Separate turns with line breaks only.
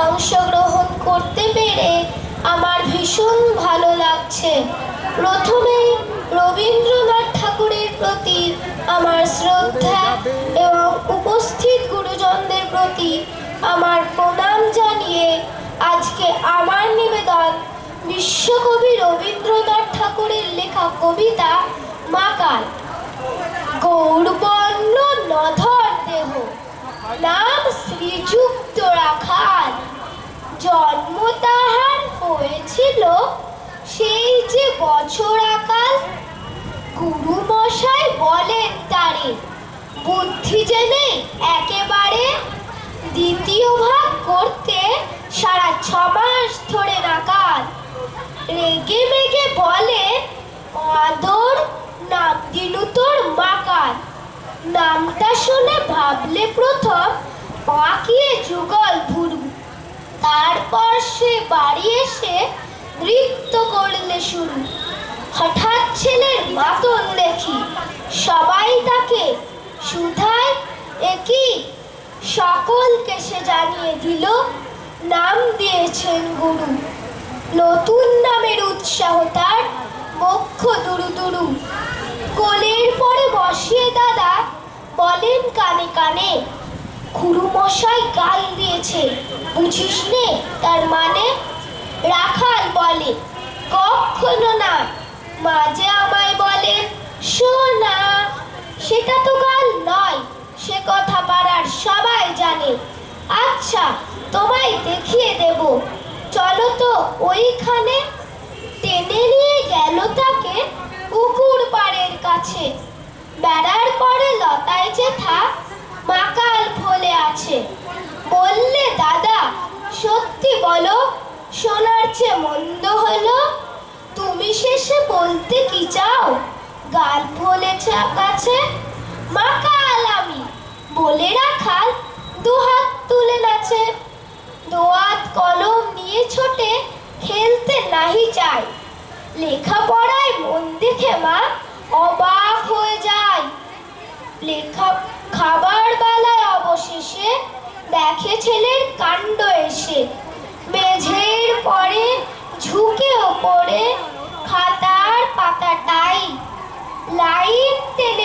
অংশগ্রহণ করতে পেরে আমার ভীষণ ভালো লাগছে। প্রথমেই রবীন্দ্রনাথ ঠাকুরের প্রতি আমার শ্রদ্ধা এবং উপস্থিত গুরুজনদের প্রতি আমার প্রণাম জানিয়ে আজকে আমার নিবেদন বিশ্বকবি রবীন্দ্রনাথ ঠাকুরের লেখা কবিতা মাকাল গৌরবর্ণ নধর দেহ নাম শ্রীযুক্ত রাখাল জন্ম তাহার হয়েছিল সেই যে বছর আকাল। গুরু মশাই বলেন তারে, বুদ্ধি জেনে একেবারে দ্বিতীয় ভাগ করতে সারা ছ মাস ধরে নাকাল রেগে মেগে বলে আদর নাম দিলু তোর মাকাল। নামটা শুনে ভাবলে প্রথম পাকিয়ে যুগল ভুরু তারপর সে বাড়ি এসে নৃত্য করলে শুরু। হঠাৎ ছেলের মাতন দেখি, সবাই তাকে সুধায় একই সকলকে সে জানিয়ে দিল, নাম দিয়েছেন গুরু। নতুন নামের উৎসাহ তার বক্ষ দুরু দুরু। কোলের পরে বসিয়ে দাদা বলেন কানে কানে খুরু মশাই গাল দিয়েছে। বুঝিস নে? তার মানে রাখাল বলে, কখনো না। মাঝে আমায় বলেন শোনা সেটা তো গাল নয়। সে কথা পাড়ার সবাই জানে। আচ্ছা তোমায় দেখিয়ে দেব। চলো তো ওইখানে। টেনে নিয়ে গেল তাকে পুকুর পাড়ের কাছে। বেড়ার পরে লতায় যে যেথা মাকাল ফলে আছে। বললে সত্যি বলো শোনার চেয়ে মন্দ হলো? তুমি শেষে বলতে কি চাও? গাল ফলেছে কাছে মাকাল আমি, বলে রাখাল দুহাত তুলে নাচে। দোয়াত কলম নিয়ে ছোটে খেলতে নাহি চায়। লেখাপড়ায় মন দেখে মা অবাক হয়ে যায়। লেখা দেখে ছেলের কাণ্ড এসে। মেঝের পরে ঝুঁকে ওপরে খাতার পাতাটাই লাইট টেনে